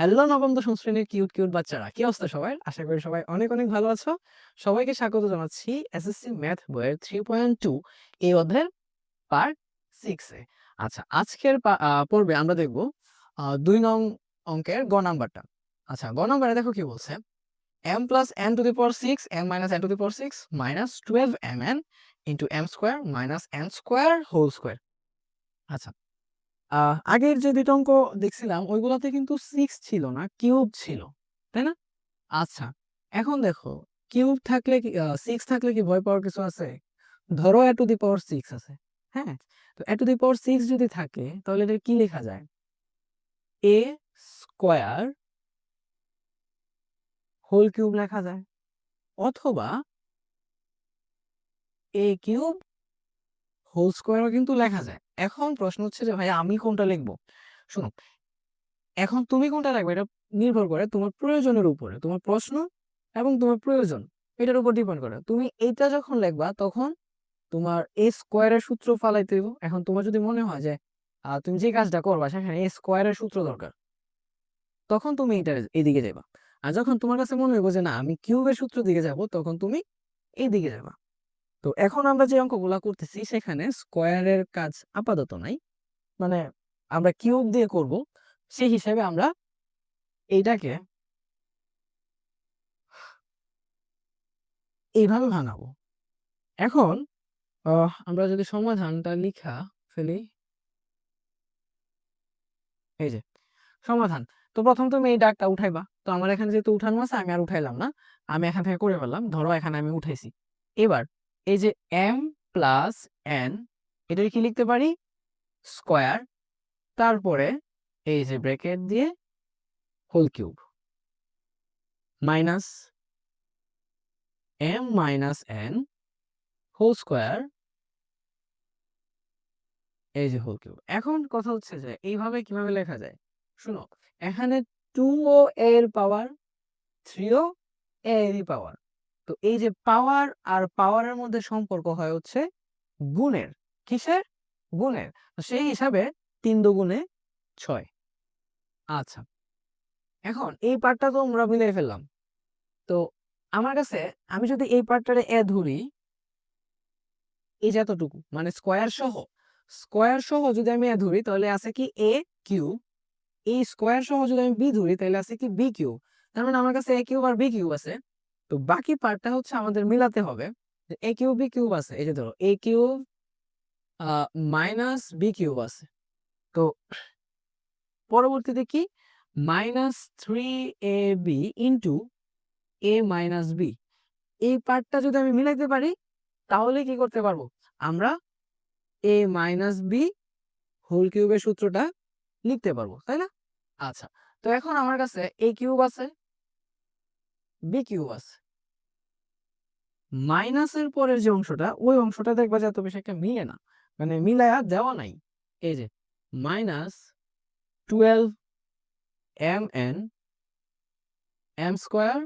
Hello, নবম, দশম শ্রেণির কিউট কিউট বাচ্চারা। কি অবস্থা সবাই আশা করি সবাই অনেক অনেক ভালো আছো। সবাইকে স্বাগত জানাচ্ছি এসএসসি ম্যাথ বইয়ের থ্রি পয়েন্ট টু এই অধ্যায়ের পার্ট সিক্সে আচ্ছা আজকের পর্বে আমরা দেখব দুই নং অঙ্কের গ নাম্বারটা। আচ্ছা গ নাম্বারে দেখো কি বলছে? M plus n to the power six m minus n to the power six minus twelve m n into m square minus n square whole square আচ্ছা আহ, আগের যে দুটো অঙ্ক দেখছিলাম ওইগুলোতে কিন্তু সিক্স ছিল না কিউব ছিল তাই না? আচ্ছা এখন দেখো কিউব থাকলে সিক্স থাকলে কি ভয় পাওয়ার কিছু আছে? ধরো এ টু দি পাওয়ার সিক্স আছে হ্যাঁ? তো এ টু দি পাওয়ার সিক্স যদি থাকে তাহলে এটা কি লেখা যায়? এ স্কোয়ার হোল কিউব লেখা যায় অথবা এ কিউব হোল স্কোয়ারও কিন্তু লেখা যায়। এখন প্রশ্ন হচ্ছে যে ভাই আমি কোনটা লিখব? শোনো এখন তুমি কোনটা রাখবে এটা নির্ভর করে তোমার প্রয়োজনের উপরে তোমার প্রশ্ন এবং তোমার প্রয়োজন এটার উপর ডিপেন্ড করে। তুমি এইটা যখন লিখবা তখন তোমার এ স্কোয়ারের সূত্র ফালাইতে হইব। এখন তোমার যদি মনে হয় যে তুমি যে কাজটা করবা সেখানে এ স্কোয়ারের সূত্র দরকার তখন তুমি এটা এইদিকে যাবা আর যখন তোমার কাছে মনে হইব যে না আমি কিউবের সূত্র দিকে যাব তখন তুমি এইদিকে যাবা তো এখন আমরা যে অঙ্কগুলা করতেছি সেখানে স্কোয়ারের কাজ আপাতত নাই। মানে আমরা কিউব দিয়ে করব, সেই হিসাবে আমরা এইটাকে এইভাবে ভাঙাবো। এখন আমরা যদি সমাধানটা লিখা ফেলি। এই যে, সমাধান। তো প্রথম তুমি এই ডাকটা উঠাইবা। তো আমার এখানে যেহেতু উঠানো আছে, আমি আর উঠাইলাম না। আমি এখান থেকে করে ফেললাম। ধরো এখানে আমি উঠাইছি। এবার এই যে এম প্লাস এন এটার কি লিখতে পারি? স্কোয়ার তারপরে এই যে ব্র্যাকেট দিয়ে whole cube minus m minus n whole square এই যে হোল কিউব এখন কথা হচ্ছে যে এইভাবে কীভাবে লেখা যায়? শুনো, এখানে টু ও এর পাওয়ার থ্রি ও এরই পাওয়ার তো এই যে পাওয়ার আর পাওয়ারের মধ্যে সম্পর্ক হয় হচ্ছে গুণের। কিসের? গুণের। সেই হিসাবে তিন দুগুণে ছয়। আচ্ছা। এখন এই পার্টটা তো আমরা মিলিয়ে ফেললাম। তো আমার কাছে আমি যদি এই পার্টটারে এ ধরি, এই যে এতটুকু মানে স্কোয়ার সহ স্কোয়ার সহ যদি আমি এ ধরি, তাহলে আছে কি এ কিউ এই স্কোয়ার সহ যদি আমি বি ধরি, তাহলে আছে কি বি কিউ তার মানে আমার কাছে এ কিউব আর বি কিউব আছে। তো বাকি পার্টটা হচ্ছে আমাদের মিলাতে হবে। এ কিউব বি কিউব আছে। এই যে ধরো a cube minus b cube আছে। তো পরবর্তীতে কি? Minus three a b into a minus b এই পার্টটা যদি আমি মিলাইতে পারি, তাহলে কি করতে পারব? আমরা এ মাইনাস বি হোল কিউবের সূত্রটা লিখতে পারব, তাই না? আচ্ছা তো এখন আমার কাছে এ কিউব আছে। বি কিউব আছে। মাইনাসের পরের যে অংশটা, ওই অংশটা দেখবা যে এত বেশি একটা মিলে না। মানে মিলায়া দেওয়া নাই। এই যে minus twelve m n m square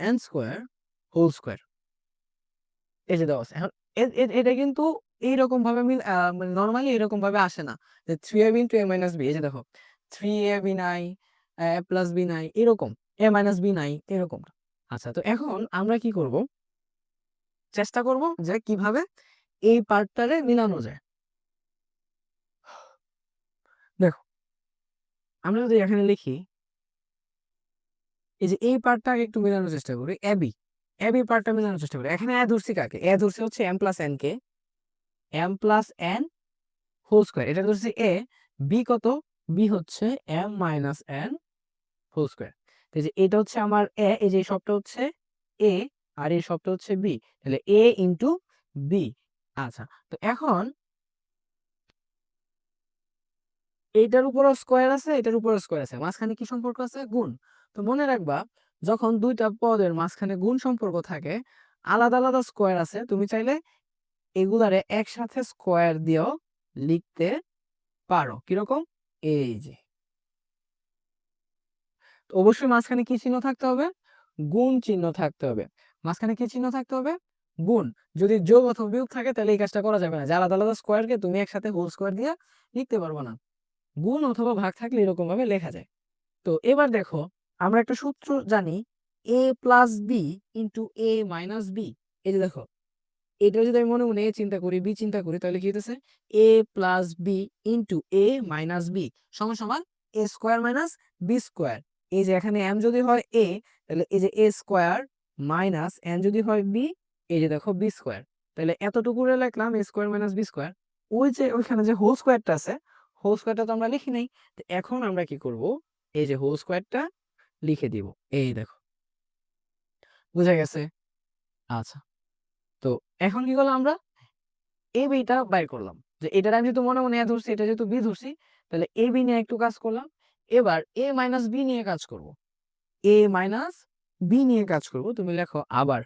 n square whole square এই যে দেওয়া আছে। এটা কিন্তু এইরকম ভাবে মিল নর্মালি এরকম ভাবে আসে না যে three a b into a minus b এই যে দেখো থ্রি এ বি নাই এ প্লাস বি নাই এরকম। এ মাইনাস বি নাই, এরকম। আচ্ছা তো এখন আমরা কি করব? চেষ্টা করব যে কীভাবে এই পার্টটারে মিলানো যায়। দেখো, আমরা যদি এখানে লিখি, এই যে এই পার্টটা একটু মেলানোর চেষ্টা করি এবি এবি পার্টটা মেলানোর চেষ্টা করি। এখানে এ ধরছি কাকে? এ ধরছি হচ্ছে M plus N K. M plus n whole square এটা ধরছি এ বি কত? বি হচ্ছে m minus n whole square এই এটা হচ্ছে আমার এ, এই যে সবটা হচ্ছে এ আর এই সবটা হচ্ছে বি। তাহলে এ ইন্টু বি। আচ্ছা তো এখন এইটার উপরও স্কোয়ার আছে, এটার উপরও স্কোয়ার আছে। মাঝখানে কি সম্পর্ক আছে? গুণ। তো মনে রাখবা, যখন দুইটা পদের মাঝখানে গুণ সম্পর্ক থাকে, আলাদা আলাদা স্কোয়ার আছে। তুমি চাইলে এগুলারে একসাথে স্কোয়ার দিয়েও লিখতে পারো। কীরকম? এই যে। অবশ্যই মাঝখানে কি চিহ্ন থাকতে হবে? গুণ চিহ্ন থাকতে হবে। মাঝখানে কি চিহ্ন থাকতে হবে? গুণ। যদি যোগ অথবা বিয়োগ থাকে, তাহলে এই কাজটা করা যাবে না। যে আলাদা আলাদা স্কোয়ারকে তুমি একসাথে হোল স্কোয়ার দিয়ে লিখতে পারব না। গুণ অথবা ভাগ থাকলে এরকম ভাবে লেখা যায়। তো এবার দেখো, আমরা একটা সূত্র জানি a plus b into a minus b এই যে দেখো এটা যদি আমি মনে মনে এ চিন্তা করি বি চিন্তা করি, তাহলে কি হতেছে a plus b into a minus b সমান সমান a square minus b square এই যে এখানে এম যদি হয় এ তাহলে এই যে এ স্কোয়ার মাইনাস এন যদি হয় বি এই যে দেখো বি স্কোয়ার তাহলে এতটুকু লিখলাম a square minus b square ওই যে ওইখানে যে হোল স্কোয়ারটা আছে হোল স্কোয়ারটা তো আমরা লিখি নাই, তো এখন আমরা কি করব? এই যে হোল স্কোয়ারটা লিখে দিব। এই দেখো। বুঝা গেছে? আচ্ছা। তো এখন কি করলাম আমরা? এ বিটা বাইর করলাম। যে এটার আমি যেহেতু মনে মনে এ ধরছি, এটা যেহেতু বি ধরছি, তাহলে এ বি নিয়ে একটু কাজ করলাম। এবার এ মাইনাস বি নিয়ে কাজ করব। এ মাইনাস বি নিয়ে কাজ করব, তুমি লেখো আবার।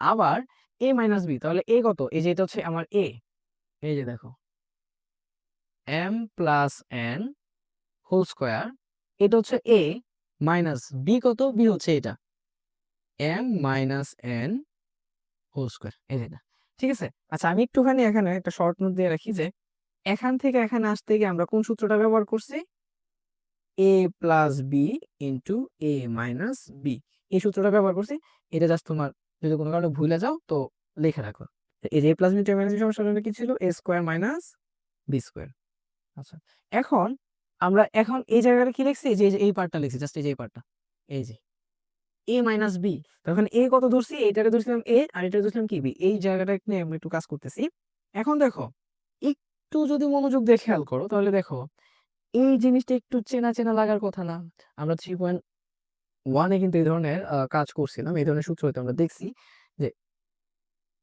আবার এ মাইনাস বি তাহলে এ কত? এই যে এটা হচ্ছে আমার এ এই যে দেখো। M plus n whole square এটা হচ্ছে এ মাইনাস বি কত? বি হচ্ছে এটা। M minus n whole square এই যেটা ঠিক আছে? আচ্ছা আমি একটুখানি এখানে একটা শর্ট নোট দিয়ে রাখি যে, এখান থেকে এখানে আসতে গিয়ে আমরা কোন সূত্রটা ব্যবহার করছি? A plus b into a minus b এই সূত্রটা ব্যবহার করছি। এটা জাস্ট তোমার যদি কোনো কারণে ভুলে যাও, তো লিখে রাখো। এই যে plus b two minus b সমস্যা কি ছিল? A square minus b square আচ্ছা এখন আমরা, এখন এই জায়গাটা কি লিখছি? এই যে, এই পার্টটা লিখছি জাস্ট এই যে, এই পার্টটা এই যে এ মাইনাস বি তখন এ কত ধরছি? এটাকে ধরছিলাম এ আর এটা ধরছিলাম কি বি এই জায়গাটা নিয়ে আমরা একটু কাজ করতেছি। এখন দেখো, একটু যদি মনোযোগ দিয়ে খেয়াল করো, তাহলে দেখো, এই জিনিসটা একটু চেনা চেনা লাগার কথা না। আমরা থ্রি পয়েন্ট ওয়ানে কিন্তু এই ধরনের কাজ করছিলাম। এই ধরনের সূত্র হয়তো আমরা দেখছি যে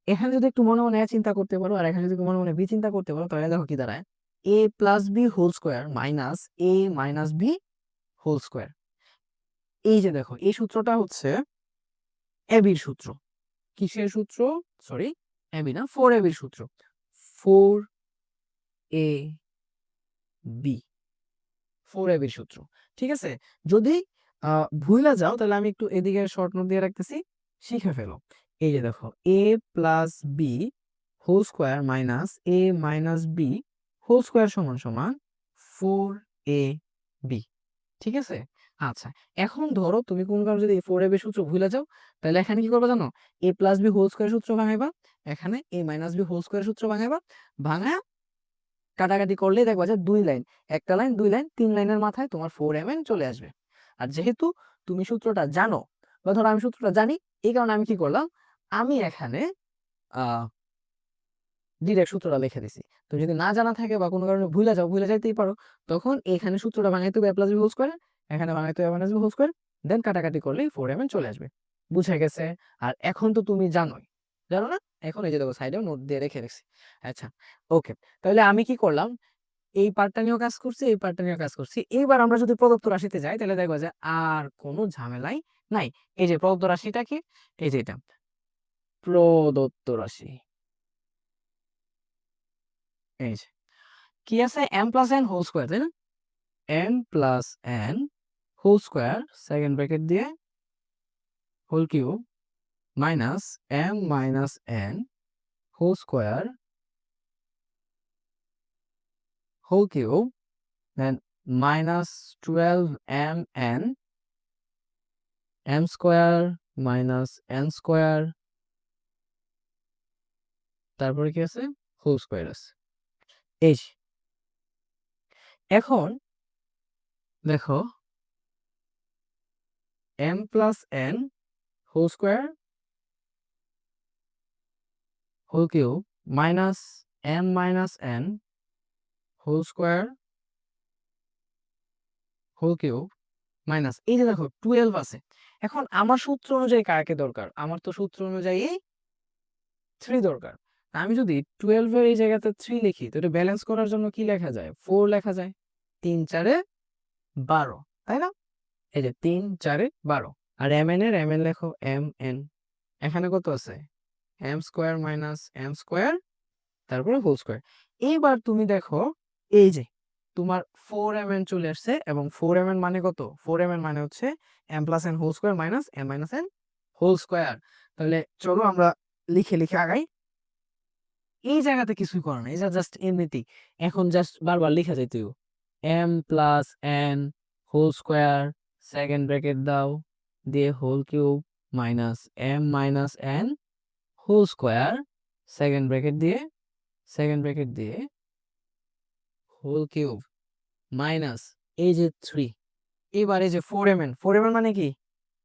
এখানে যদি একটু মনে মনে চিন্তা করতে পারো আর এখানে যদি মনে মনে বি চিন্তা করতে পারো, তাহলে দেখো কি দাঁড়ায়। A plus b whole square minus a minus b whole square এই যে দেখো, এই সূত্রটা হচ্ছে এবির সূত্র। কিসের সূত্র? সরি এবি না ফোর এবির সূত্র। Four A B. ফোর এবির সূত্র। ঠিক আছে? যদি ভুলা যাও, তাহলে আমি একটু এদিকে শর্ট নোট দিয়ে রাখতেছি। শিখে ফেলো। এই যে দেখো a plus b whole square minus a minus b whole square সমান সমান ফোর এ বি ঠিক আছে? আচ্ছা এখন ধরো তুমি কোন কারণে যদি ফোর এ বি সূত্র ভুলে যাও, তাহলে এখানে কি করবে জানো? A plus b whole square সূত্র ভাঙাইবা। এখানে a minus b whole square সূত্র ভাঙাইবা। ভাঙা কাটাকাটি করলেই দেখবা যে দুই লাইন, একটা লাইন, দুই লাইন, তিন লাইনের মাথায় তোমার ফোর এম চলে আসবে। আর যেহেতু তুমি সূত্রটা জানো বা ধরো আমি সূত্রটা জানি, এই কারণে আমি কি করলাম? আমি এখানে ডিরেক্ট সূত্রটা লিখে দিছি। তুমি যদি না জানা থাকে বা কোনো কারণে ভুলে যাও, ভুলে যাইতেই পারো, তখন এখানে সূত্রটা ভাঙাইতে হবে প্লাস বি হোল স্কোয়ার এখানে বানাইতে হবে minus b whole square then কাটাকাটি করলেই ফোর এম চলে আসবে। বুঝে গেছে? আর এখন তো তুমি জানোই। জানো না? এখন এই যে দেখো সাইডেও নোট দিয়ে রেখে রেখেছি। আচ্ছা ওকে তাহলে আমি কি করলাম? এই পার্টটা নিয়েও কাজ করছি, এই পার্টটা নিয়েও কাজ করছি। এইবার আমরা যদি প্রদত্ত রাশিতে যাই, তাহলে দেখব যে আর কোনো ঝামেলাই নাই। এই যে প্রদত্ত রাশিটা কি? এই যে এটা। প্রদত্ত রাশি। এই যে। কি আছে? M plus n whole square তাই না? M plus n whole square second bracket দিয়ে whole cube minus m minus n whole square whole cube then cube, then minus 12mn m square minus n square, তারপরে কি আছে? Whole square আছে। এই এখন দেখো m plus n whole square whole cube minus m minus n whole square whole cube minus এই যে দেখো টুয়েলভ আছে। এখন আমার সূত্র অনুযায়ী কাকে দরকার? আমার তো সূত্র অনুযায়ী থ্রি দরকার। আমি যদি টুয়েলভের এই জায়গাতে থ্রি লিখি তো এটা ব্যালেন্স করার জন্য কি লেখা যায়? ফোর লেখা যায়। তিন চারে বারো, তাই না? এই যে তিন, চারে বারো। আর এম এন এর, এম এন লেখো এম এন। এখানে কত আছে? M square minus m square, তারপরে হোল স্কোয়ার। এইবার তুমি দেখো, এই যে তোমার ফোর এম এন চলে আসছে, এবং ফোর এম এন মানে কত? ফোর এম এন মানে হচ্ছে m plus n whole square minus m minus n whole square. তাহলে চলো আমরা লিখে লিখে আগাই। এই জায়গাতে কিছুই করে না এটা জাস্ট এমনিতেই। এখন জাস্ট বারবার লেখা যায় তুই m plus n whole square second bracket দাও, দিয়ে whole cube minus m minus n whole square second bracket দিয়ে সেকেন্ড ব্র্যাকেট দিয়ে হোল কিউব মাইনাস এই যে থ্রি এবার এই যে four m n four m n মানে কি?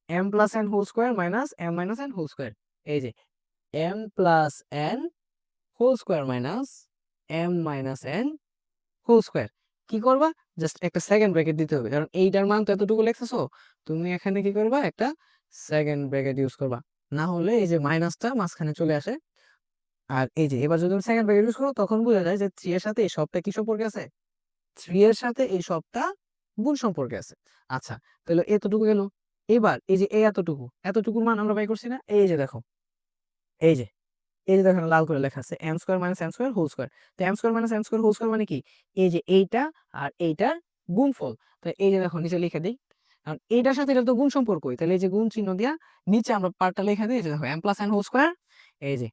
M plus n whole square minus m minus n whole square এই যে m plus n whole square minus m minus n whole square কি করবা? জাস্ট একটা সেকেন্ড ব্র্যাকেট দিতে হবে। কারণ এইটার মান তো এতটুকু লেখতেছো, তুমি এখানে কি করবা? একটা সেকেন্ড ব্র্যাকেট ইউজ করবা। না হলে এই যে মাইনাসটা মাঝখানে চলে আসে। আর এই যে এবার যদি তুমি সেকেন্ড ব্র্যাকেট ইউজ করো, তখন বোঝা যায় যে থ্রি এর সাথে এই সবটা কি সম্পর্কে আছে? থ্রি এর সাথে এই সবটা গুণ সম্পর্কে আছে। আচ্ছা তাহলে এতটুকু গেল। এবার এই যে এই এতটুকু, এতটুকুর মান আমরা বাই করছি না। এই যে দেখো, এই যে এই যে দেখো লাল করে লেখা আছে m square minus m square whole square তো m square minus m square whole square মানে কি? এই যে এইটা আর এইটার গুণফল। তো এই যে দেখো, নিচে লিখে দিই। কারণ এইটার সাথে এটা তো গুণ সম্পর্কই। তাহলে এই যে গুণ চিহ্ন দিয়া নিচে আমরা পার্টটা লেখা দিই, এই দেখো m plus n whole square এই যে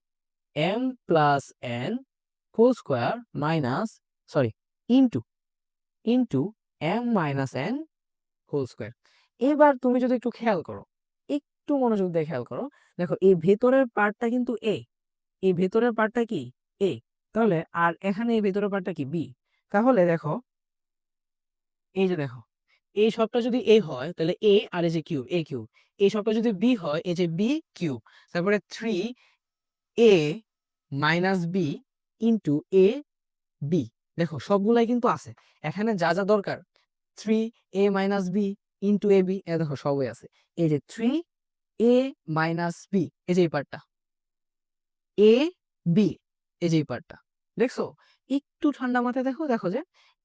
m plus n whole square minus sorry into into m minus n whole square এবার তুমি যদি একটু খেয়াল করো, একটু মনোযোগ দিয়ে খেয়াল করো, দেখো, এই ভেতরের পার্টটা কিন্তু এ এই ভেতরের পার্টটা কি? এ তাহলে আর এখানে এই ভেতরের পার্টটা কি? বি তাহলে দেখো, এই যে দেখো, এই সবটা যদি এ হয়, তাহলে এ আর এই যে কিউব এ কিউব, এই সবটা যদি বি হয়, এই যে বি কিউব, তারপরে three a minus b into a b দেখো সবগুলাই কিন্তু আছে, এখানে যা যা দরকার three a minus b into a b দেখো সবই আছে, এই যে থ্রি এ মাইনাস বি এই যে এই পার্টটা এ বি এই যে পার্টটা দেখছ? একটু ঠান্ডা মাথায় দেখো দেখো যে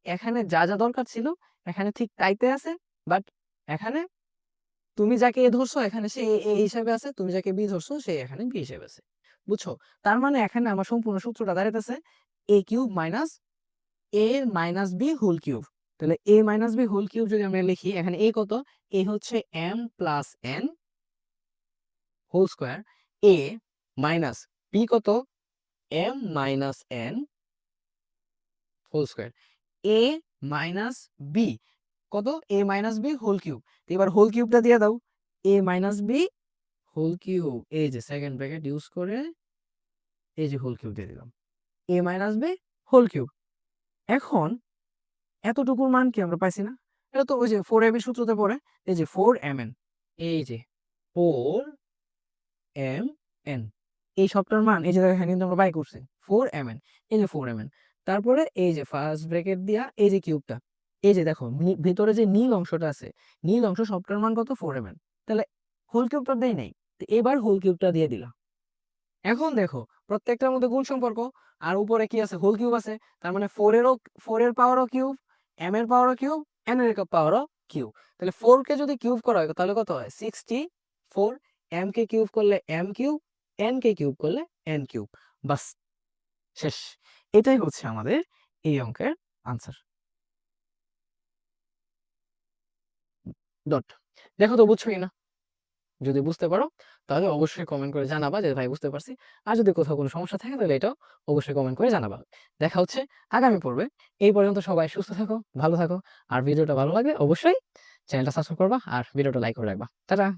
এখানে যা যা দরকার ছিল এখানে ঠিক তাইতে আছে বাট এখানে তুমি যাকে এ ধরছো, এখানে সে এ হিসাবে আছে, তুমি যাকে বি ধরছো, সে এখানে বি হিসাবে আছে। বুঝছ? তার মানে এখানে আমার সম্পূর্ণ সূত্রটা দাঁড়াইতেছে a cube minus a minus b whole cube তাহলে a minus b whole cube যদি আমরা লিখি, এখানে এ কত? এ হচ্ছে m plus n whole square a minus b কত? M minus n whole square a minus b কত? A minus b whole cube এবার হোল কিউবটা দিয়ে দাও। A minus b whole cube এই যে সেকেন্ড ব্র্যাকেট ইউজ করে এই যে হোল কিউব দিয়ে দিলাম। A minus b whole cube এখন এতটুকুর মান কি আমরা পাইছি না? এটা তো ওই যে ফোর এম সূত্রতে পড়ে। এই যে ফোর এম এন এই যে ফোর এম এন এই সবটার মান, এই যে এখানে কিন্তু আমরা বাই করছি ফোর এম এন এই যে ফোর এম এন তারপরে এই যে ফার্স্ট ব্রেকেট দিয়া, এই যে কিউবটা এই যে দেখো ভেতরে যে নীল অংশটা আছে, নীল অংশ সবটার মান কত? ফোর এম এন তাহলে হোল কিউবটা দেয় নাই, তো এবার হোল কিউবটা দিয়ে দিলাম। এখন দেখো প্রত্যেকটার মধ্যে গুণ সম্পর্ক, আর উপরে কি আছে? হোল কিউব আছে, তার মানে ফোর এরও ফোর এর পাওয়ারও কিউব এম এর পাওয়ারও কিউব এন এর পাওয়ারও কিউব তাহলে ফোর কে যদি কিউব করা হয়, তাহলে কত হয়? সিক্সটি ফোর এম কে কিউব করলে এম কিউব এন কে কিউব করলে এন কিউব। বাস শেষ। এটাই হচ্ছে আমাদের এই অঙ্কের আনসার ডট দেখো তো বুঝছ কিনা? যদি বুঝতে পারো তাহলে অবশ্যই কমেন্ট করে জানাবা যে ভাই বুঝতে পারছি। আর যদি কোথাও কোনো সমস্যা থাকে তাহলে এটাও অবশ্যই কমেন্ট করে জানাবা। দেখা হচ্ছে আগামী পর্বে। এই পর্যন্ত সবাই সুস্থ থাকো ভালো থাকো। আর ভিডিওটা ভালো লাগলে অবশ্যই চ্যানেলটা সাবস্ক্রাইব করবা আর ভিডিওটা লাইক করে রাখবা। টাটা!